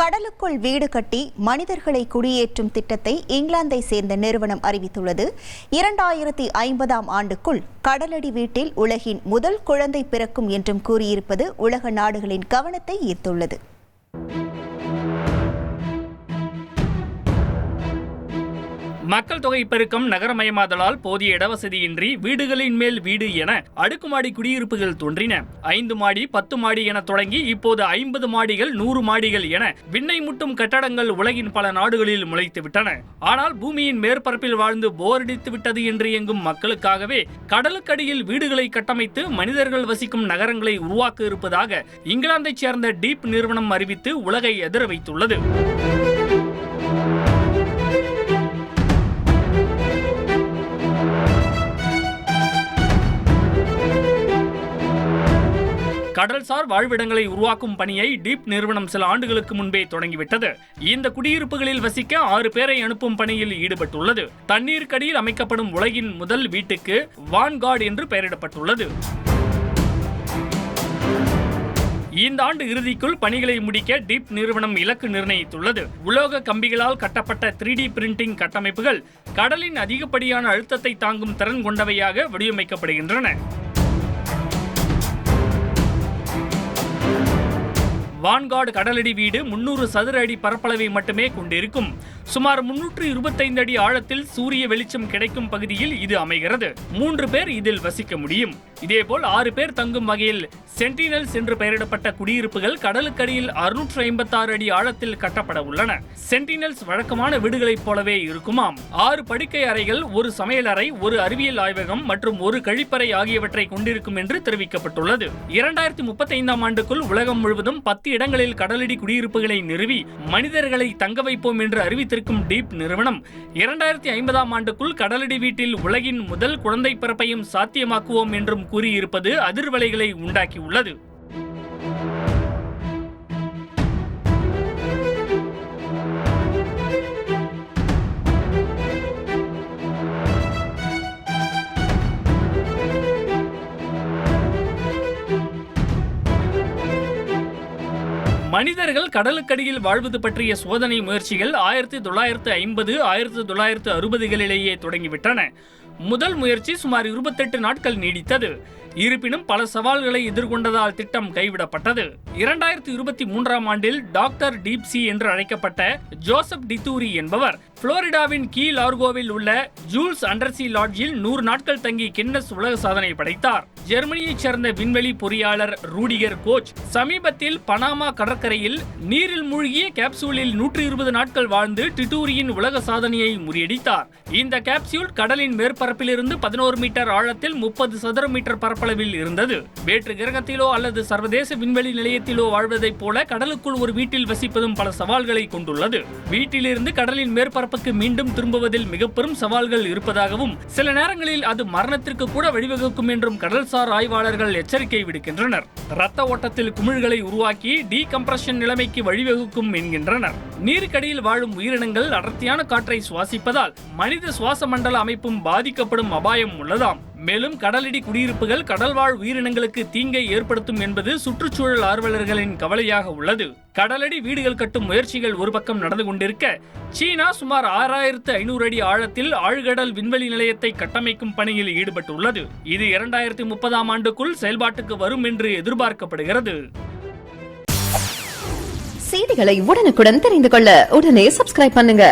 கடலுக்குள் வீடு கட்டி மனிதர்களை குடியேற்றும் திட்டத்தை இங்கிலாந்தை சேர்ந்த நிறுவனம் அறிவித்துள்ளது. இரண்டாயிரத்தி ஐம்பதாம் ஆண்டுக்குள் கடலடி வீட்டில் உலகின் முதல் குழந்தை பிறக்கும் என்றும் கூறியிருப்பது உலக நாடுகளின் கவனத்தை ஈர்த்துள்ளது. மக்கள் தொகை பெருக்கம் நகரமயமாதலால் போதிய இடவசதியின்றி வீடுகளின் மேல் வீடு என அடுக்குமாடி குடியிருப்புகள் தோன்றின. ஐந்து மாடி பத்து மாடி என தொடங்கி இப்போது ஐம்பது மாடிகள் நூறு மாடிகள் என விண்ணை முட்டும் கட்டடங்கள் உலகின் பல நாடுகளில் முளைத்துவிட்டன ஆனால் பூமியின் மேற்பரப்பில் வாழ்ந்து போரடித்து விட்டது என்று எங்கும் மக்களுக்காகவே கடலுக்கடியில் வீடுகளை கட்டமைத்து மனிதர்கள் வசிக்கும் நகரங்களை உருவாக்க இருப்பதாக இங்கிலாந்தைச் சேர்ந்த டீப் நிறுவனம் அறிவித்து உலகை எதிர வைத்துள்ளது கடல்சார் வாழ்விடங்களை உருவாக்கும் பணியை டீப் நிறுவனம் சில ஆண்டுகளுக்கு முன்பே தொடங்கிவிட்டது. இந்த குடியிருப்புகளில் வசிக்க ஆறு பேரை அனுப்பும் பணியில் ஈடுபட்டுள்ளது. தண்ணீருக்கடியில் அமைக்கப்படும் உலகின் முதல் வீட்டுக்கு வான்கார்டு என்று பெயரிடப்பட்டுள்ளது. இந்த ஆண்டு இறுதிக்குள் பணிகளை முடிக்க டீப் நிறுவனம் இலக்கு நிர்ணயித்துள்ளது. உலோக கம்பிகளால் கட்டப்பட்ட த்ரீ டி பிரிண்டிங் கட்டமைப்புகள் கடலின் அதிகப்படியான அழுத்தத்தை தாங்கும் திறன் கொண்டவையாக வடிவமைக்கப்படுகின்றன. வான்கார்டு கடலடி வீடு முன்னூறு சதுர அடி பரப்பளவை மட்டுமே கொண்டிருக்கும். சுமார் முன்னூற்று இருபத்தைந்து அடி ஆழத்தில் சூரிய வெளிச்சம் கிடைக்கும் பகுதியில் இது அமைகிறது. மூன்று பேர் இதில் வசிக்க முடியும். இதேபோல் ஆறு பேர் தங்கும் வகையில் சென்டினல்ஸ் என்று பெயரிடப்பட்ட குடியிருப்புகள் கடலுக்கடியில் அறுநூற்று ஐம்பத்தாறு அடி ஆழத்தில் கட்டப்பட உள்ளன. சென்டினல்ஸ் வழக்கமான வீடுகளைப் போலவே இருக்குமாம். ஆறு படுக்கை அறைகள் ஒரு சமையலறை ஒரு அறிவியல் ஆய்வகம் மற்றும் ஒரு கழிப்பறை ஆகியவற்றை கொண்டிருக்கும் என்று தெரிவிக்கப்பட்டுள்ளது. இரண்டாயிரத்தி முப்பத்தி ஐந்தாம் ஆண்டுக்குள் உலகம் முழுவதும் பத்து இடங்களில் கடலடி குடியிருப்புகளை நிறுவி மனிதர்களை தங்க வைப்போம் என்று அறிவித்திருக்கும் டீப் நிறுவனம் இரண்டாயிரத்தி ஐம்பதாம் ஆண்டுக்குள் கடலடி வீட்டில் உலகின் முதல் குழந்தை பிறப்பையும் சாத்தியமாக்குவோம் என்றும் கூறியிருப்பது அதிர்வலைகளை உண்டாக்கியுள்ளது மனிதர்கள் கடலுக்கடியில் வாழ்வது பற்றிய சோதனை முயற்சிகள் ஆயிரத்தி தொள்ளாயிரத்து ஐம்பது ஆயிரத்தி தொள்ளாயிரத்து அறுபதுகளிலேயே தொடங்கிவிட்டன. முதல் முயற்சி சுமார் இருபத்தெட்டு நாட்கள் நீடித்தது. இருப்பினும் பல சவால்களை எதிர்கொண்டதால் திட்டம் கைவிடப்பட்டது. இரண்டாயிரத்தி இருபத்தி மூன்றாம் ஆண்டில் டாக்டர் டீப்சி என்று அழைக்கப்பட்ட ஜோசப் டித்தூரி என்பவர் புளோரிடாவின் கீ லார்கோவில் உள்ள ஜூல்ஸ் அண்டர்சி லாட்ஜில் நூறு நாட்கள் தங்கி கின்னஸ் உலக சாதனை படைத்தார். ஜெர்மனியைச் சேர்ந்த விண்வெளி பொறியாளர் ரூடிகர் கோச் சமீபத்தில் பனாமா கடற்கரையில் நீரில் மூழ்கிய கேப்சூலில் நூற்றி இருபது நாட்கள் வாழ்ந்து டிட்டூரியின் உலக சாதனையை முறியடித்தார். இந்த கேப்சூல் கடலின் மேற்பரப்பிலிருந்து பதினோரு மீட்டர் ஆழத்தில் முப்பது சதுர மீட்டர் பரப்பு பரப்பளவில் இருந்தது. வேற்று கிரகத்திலோ அல்லது சர்வதேச விண்வெளி நிலையத்திலோ வாழ்வதைப் போல கடலுக்குள் ஒரு வீட்டில் வசிப்பதும் பல சவால்களை கொண்டுள்ளது. வீட்டிலிருந்து கடலின் மேற்பரப்புக்கு மீண்டும் திரும்புவதில் மிக பெரும் சவால்கள் இருப்பதாகவும் சில நேரங்களில் அது மரணத்திற்கு கூட வழிவகுக்கும் என்றும் கடல்சார் ஆய்வாளர்கள் எச்சரிக்கை விடுக்கின்றனர். ரத்த ஓட்டத்தில் குமிழ்களை உருவாக்கி டீகம்ப்ரஷன் நிலைமைக்கு வழிவகுக்கும் என்கின்றனர். நீருக்கடியில் வாழும் உயிரினங்கள் அடர்த்தியான காற்றை சுவாசிப்பதால் மனித சுவாச மண்டல அமைப்பும் பாதிக்கப்படும் அபாயம் உள்ளதாம். மேலும் கடலடி குடியிருப்புகள் கடல்வாழ் உயிரினங்களுக்கு தீங்கை ஏற்படுத்தும் என்பது சுற்றுச்சூழல் ஆர்வலர்களின் கவலையாக உள்ளது. கடலடி வீடுகள் கட்டும் முயற்சிகள் ஒரு பக்கம் நடந்து கொண்டிருக்க சீனா சுமார் ஆறாயிரத்து ஐநூறு அடி ஆழத்தில் ஆழ்கடல் விண்வெளி நிலையத்தை கட்டமைக்கும் பணியில் ஈடுபட்டுள்ளது. இது இரண்டாயிரத்தி முப்பதாம் ஆண்டுக்குள் செயல்பாட்டுக்கு வரும் என்று எதிர்பார்க்கப்படுகிறது. செய்திகளை உடனுக்குடன் தெரிந்து கொள்ள உடனே சப்ஸ்கிரைப் பண்ணுங்க.